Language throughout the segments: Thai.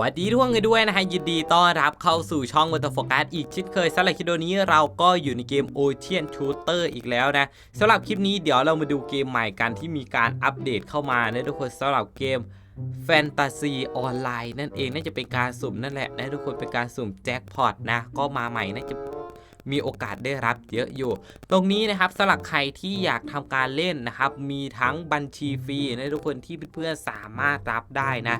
วัสดีทุกคนกันด้วยนะฮะยินดีต้อนรับเข้าสู่ช่องวัตโฟกัสอีกชิดเคยสำหรับคลิปนี้เราก็อยู่ในเกม Ocean Shooter อีกแล้วนะสำหรับคลิปนี้เดี๋ยวเรามาดูเกมใหม่กันที่มีการอัปเดตเข้ามานะทุกคนสำหรับเกมแฟนตาซีออนไลน์นั่นเองน่าจะเป็นการสุ่มนั่นแหละนะทุกคนเป็นการสุ่มแจ็คพอตนะก็มาใหม่น่าจะ มีโอกาสได้รับเยอะอยู่ ตรงนี้นะครับสำหรับใครที่อยากทำการเล่นนะครับ มีทั้งบัญชีฟรีนะทุกคนที่เพื่อนๆสามารถรับได้นะ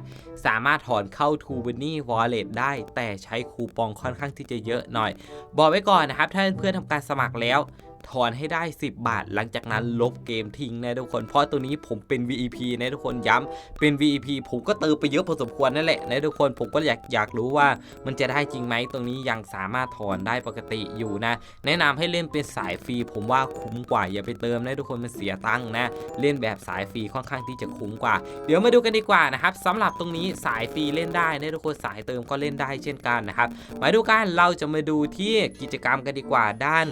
สามารถถอนเข้า t o b a n y Wallet ได้ แต่ใช้คูปองค่อนข้างที่จะเยอะหน่อย บอกไว้ก่อนนะครับ ถ้าเพื่อนๆทำการสมัครแล้ว ถอนให้ได้ 10 บาท หลังจากนั้นลบเกมทิ้งนะทุกคน เพราะตัวนี้ผมเป็น VEP นะทุกคนย้ำเป็น VEP ผมก็เติมไปเยอะพอสมควรนั่นแหละนะทุกคนผมก็อยากอยากรู้ว่ามันจะได้จริงไหมตรงนี้ยังสามารถถอนได้ปกติอยู่นะ แนะนำให้เล่นเป็นสายฟรี ผมว่าคุ้มกว่าอย่าไปเติมนะทุกคนมันเสียตังค์นะเล่นแบบสายฟรีค่อนข้างที่จะคุ้มกว่า เดี๋ยวมาดูกันดีกว่านะครับสำหรับตรงนี้สายฟรีเล่นได้นะทุกคนสายเติมก็เล่นได้เช่นกันนะครับมาดูกันเราจะมาดูที่กิจกรรมกันดีกว่าด้าน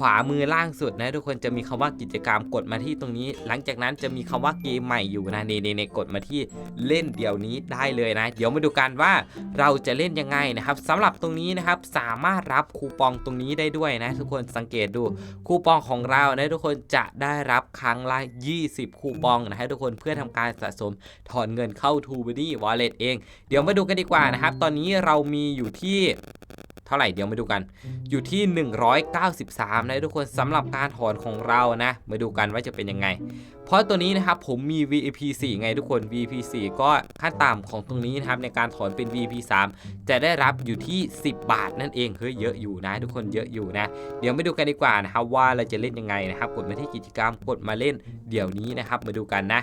ขวามือล่างสุดนะทุกคนจะมีคำว่ากิจกรรมกดมาที่ตรงนี้ หลังจากนั้นจะมีคำว่าเกมใหม่อยู่นะเนเนกดมาที่เล่นเดี๋ยวนี้ได้เลยนะ เดี๋ยวมาดูกันว่าเราจะเล่นยังไงนะครับสำหรับตรงนี้นะครับสามารถรับคูปองตรงนี้ได้ด้วยนะ ทุกคนสังเกตดูคูปองของเรานะทุกคนจะได้รับครั้งละ 20 คูปองนะฮะทุกคนเพื่อทำการสะสมถอนเงินเข้า t o b a d y Wallet เอง เดี๋ยวมาดูกันดีกว่านะครับ ตอนนี้เรามีอยู่ที่ ท่าไหร่เดี๋ยวมาดูกัน อยู่ที่ 193 นะทุกคนสำหรับการถอนของเรานะ มาดูกันว่าจะเป็นยังไง เพราะตัวนี้นะครับผมมี VIP 4 ไงทุกคน VIP 4 ก็ขั้นต่ำของตรงนี้นะครับในการถอนเป็น VIP 3 จะได้รับอยู่ที่ 10 บาทนั่นเองเฮ้ยเยอะอยู่นะ ทุกคนเยอะอยู่นะ เดี๋ยวมาดูกันดีกว่านะครับว่าเราจะเล่นยังไงนะครับกดมาที่กิจกรรมกดมาเล่นเดี๋ยวนี้นะครับมาดูกันนะ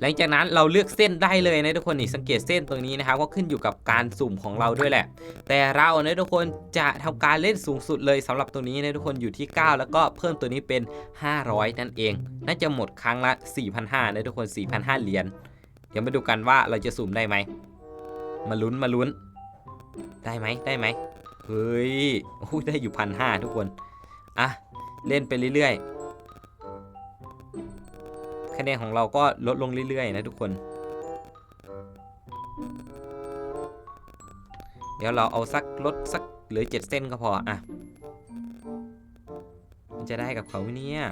หลังจากนั้นเราเลือกเส้นได้เลยนะทุกคนนี่สังเกตเส้นตรงนี้นะครับก็ขึ้นอยู่กับการสุ่มของเราด้วยแหละ แต่เรานะทุกคนจะทำการเล่นสูงสุดเลยสำหรับตัวนี้นะทุกคนอยู่ที่ 9 แล้วก็เพิ่มตัวนี้เป็น 500 นั่นเอง น่าจะหมดครั้งละ 4,500นะทุกคน 4,500 เหรียญเดี๋ยวมาดูกันว่าเราจะสุ่มได้ไหมมาลุ้นมาลุ้น ได้ไหมได้ไหมเฮ้ยโอ้ได้อยู่พันห้าทุกคนอะเล่นไปเรื่อยๆ คะแนนของเราก็ลดลงเรื่อยๆนะทุกคน เดี๋ยวเราเอาสักลดสักเหลือเจ็ดเส้นก็พออะมันจะได้กับเขาเนี่ย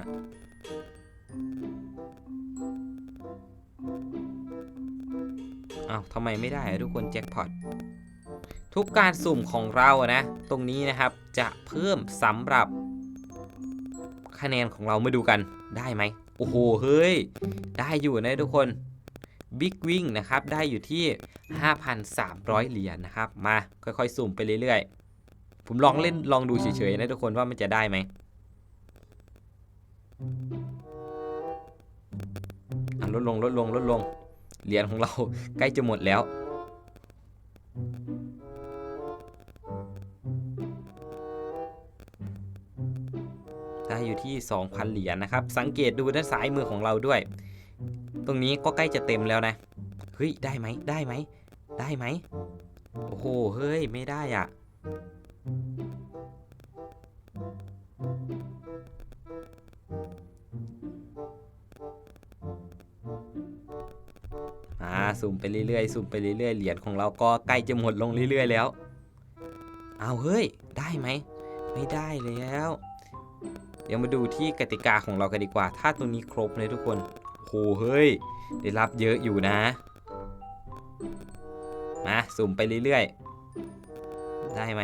อ้าวทำไมไม่ได้อะทุกคนแจ็คพอตทุกการสุ่มของเรานะ ตรงนี้นะครับจะเพิ่มสำหรับคะแนนของเรามาดูกันได้ไหม โอ้โห เฮ้ย ได้อยู่นะทุกคนบิ๊กวิ่งนะครับ ได้อยู่ที่ 5,300 เหรียญนะครับ มาค่อยๆ สุ่มไปเรื่อยๆ ผมลองเล่นลองดูเฉยๆ นะทุกคนว่ามันจะได้ไหมลดลงลดลงลดลง เหรียญของเราใกล้จะหมดแล้ว ได้อยู่ที่ 2,000 เหรียญนะครับ สังเกตดูด้านซ้ายมือของเราด้วย ตรงนี้ก็ใกล้จะเต็มแล้วนะ เฮ้ย ได้ไหมได้ไหม ได้ไหม โอ้โห เฮ้ย ไม่ได้อะอ่าสุ่มไปเรื่อยๆ สุ่มไปเรื่อยๆ เหรียญของเราก็ใกล้จะหมดลงเรื่อยๆ แล้ว เอาเฮ้ย ได้ไหม ไม่ได้แล้ว เดี๋ยวมาดูที่กติกาของเรากันดีกว่า ถ้าตัวนี้ครบเลยทุกคนโหเฮ้ย ได้รับเยอะอยู่นะ มา สุ่มไปเรื่อยๆ ได้ไหม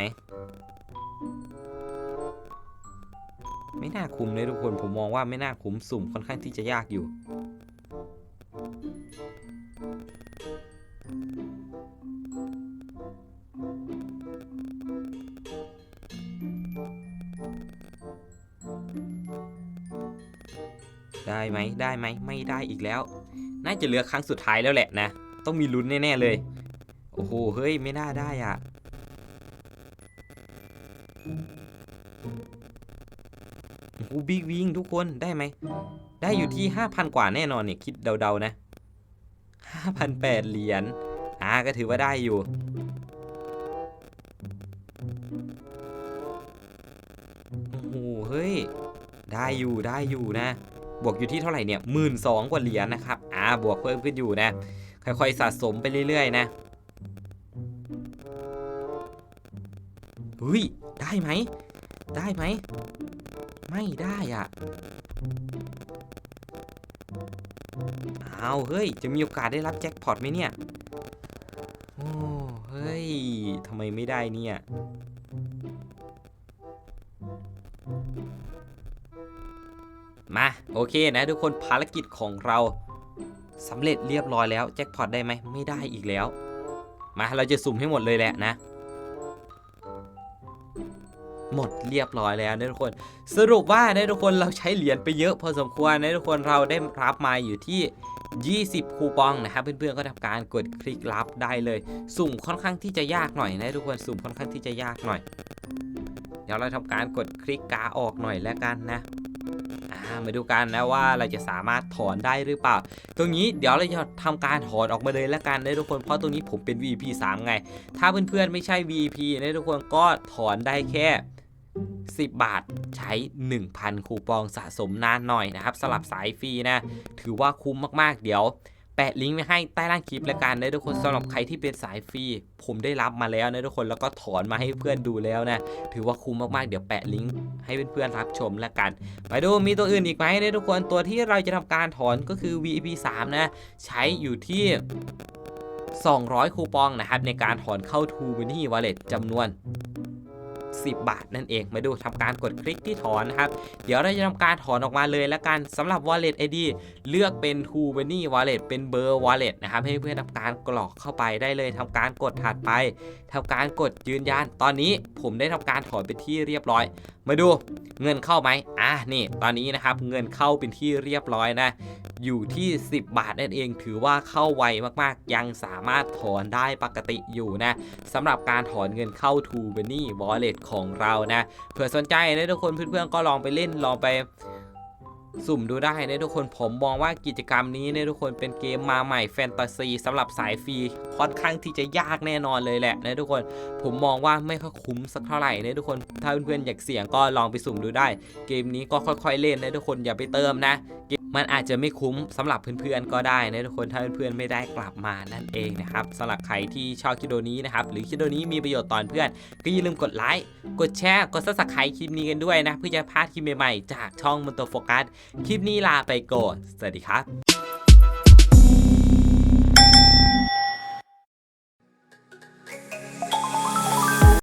ไม่น่าคุ้มเลยทุกคน ผมมองว่าไม่น่าคุ้มสุ่มค่อนข้างที่จะยากอยู่ ได้ไหมได้ไหมไม่ได้อีกแล้ว น่าจะเหลือครั้งสุดท้ายแล้วแหละนะ ต้องมีลุ้นแน่ๆเลย โอ้โหเฮ้ยไม่น่าได้อะโอ้โหบิ๊กวิงทุกคนได้ไหมได้อยู่ที่ 5,000 กว่าแน่นอนเนี่ยคิดเดาๆนะ5,008เหรียญอ่าก็ถือว่าได้อยู่โอ้โหเฮ้ยได้อยู่ได้อยู่นะ บวกอยู่ที่เท่าไหร่เนี่ยหมื่นสองกว่าเหรียญนะครับอ่าบวกเพิ่มขึ้นอยู่นะ ค่อยๆสะสมไปเรื่อยๆนะเฮ้ยได้ไหมได้ไหมไม่ได้อะเอาเฮ้ย จะมีโอกาสได้รับแจ็คพอตไหมเนี่ย โอ้ เฮ้ยทำไมไม่ได้เนี่ย มาโอเคนะทุกคนภารกิจของเราสำเร็จเรียบร้อยแล้วแจ็คพอตได้ไหมไม่ได้อีกแล้ว มาเราจะสุ่มให้หมดเลยแหละนะ หมดเรียบร้อยแล้วนะทุกคน สรุปว่านะทุกคนเราใช้เหรียญไปเยอะพอสมควรนะทุกคนเราได้รับมาอยู่ที่20 คูปองนะครับเพื่อนๆก็ทำการกดคลิกรับได้เลย สุ่มค่อนข้างที่จะยากหน่อยนะทุกคนสุ่มค่อนข้างที่จะยากหน่อย เดี๋ยวเราทำการกดคลิกกาออกหน่อยแล้วกันนะ มาดูกันนะว่าเราจะสามารถถอนได้หรือเปล่า ตรงนี้เดี๋ยวเราจะทำการถอนออกมาเลยละกันนะทุกคนเพราะตรงนี้ผมเป็น VP 3 ไง ถ้าเพื่อนๆไม่ใช่ VP นะทุกคนก็ถอนได้แค่ 10 บาทใช้ 1,000 คูปองสะสมนานหน่อยนะครับสลับสายฟรีนะ ถือว่าคุ้มมากๆ เดี๋ยว แปะลิงก์ไว้ให้ใต้ล่างคลิปแล้วกันนะทุกคนสำหรับใครที่เป็นสายฟรี ผมได้รับมาแล้วนะทุกคนแล้วก็ถอนมาให้เพื่อนดูแล้วนะ ถือว่าคุ้มมากๆ เดี๋ยวแปะลิงก์ให้เพื่อนๆรับชมแล้วกัน ไปดูมีตัวอื่นอีกไหมนะทุกคนตัวที่เราจะทำการถอนก็คือ VIP 3 นะ ใช้อยู่ที่200 คูปองนะครับในการถอนเข้า t ู Money Wallet จำนวน 60 บาทนั่นเอง มาดูทำการกดคลิกที่ถอนนะครับ เดี๋ยวเราจะทำการถอนออกมาเลยแล้วกันสำหรับ Wallet ID เลือกเป็น t ู Money Wallet เป็นเบอร์ Wallet นะครับ ให้เพื่อนทำการกรอกเข้าไปได้เลยทำการกดถัดไปทำการกดยืนยัน ตอนนี้ผมได้ทำการถอนไปที่เรียบร้อย มาดูเงินเข้าไหมอะนี่ตอนนี้นะครับเงินเข้าเป็นที่เรียบร้อยนะ อยู่ที่ 10 บาทนั่นเองถือว่าเข้าไวมากๆ ยังสามารถถอนได้ปกติอยู่นะสำหรับการถอนเงินเข้า t ู b บ n e y Wallet ของเรานะเผื่อสนใจนะทุกคนเพื่อนๆก็ลองไปเล่นลองไป สุ่มดูได้นะทุกคนผมมองว่ากิจกรรมนี้เนี่ยทุกคนเป็นเกมมาใหม่แฟนตาซีสำหรับสายฟรีค่อนข้างที่จะยากแน่นอนเลยแหละนะทุกคนผมมองว่าไม่ค่อยคุ้มสักเท่าไหร่นะทุกคนถ้าเพื่อนๆอยากเสี่ยงก็ลองไปสุ่มดูได้ เกมนี้ก็ค่อย ๆเล่นนะทุกคนอย่าไปเติมนะ เก มันอาจจะไม่คุ้มสำหรับเพื่อนๆก็ได้นะทุกคนถ้าเพื่อนๆไม่ได้กลับมานั่นเองนะครับสำหรับใครที่ชอบคลิปวิดีโอนี้นะครับหรือคลิปวิดีโอนี้มีประโยชน์ตอนเพื่อน ก็อย่าลืมกดไลค์กดแชร์กดซับสไครต์คลิปนี้กันด้วยนะเพื่อจะพลาดคลิปใหม่ๆจากช่องมอนโตโฟกัสคลิปนี้ลาไปก่อนสวัสดีครับ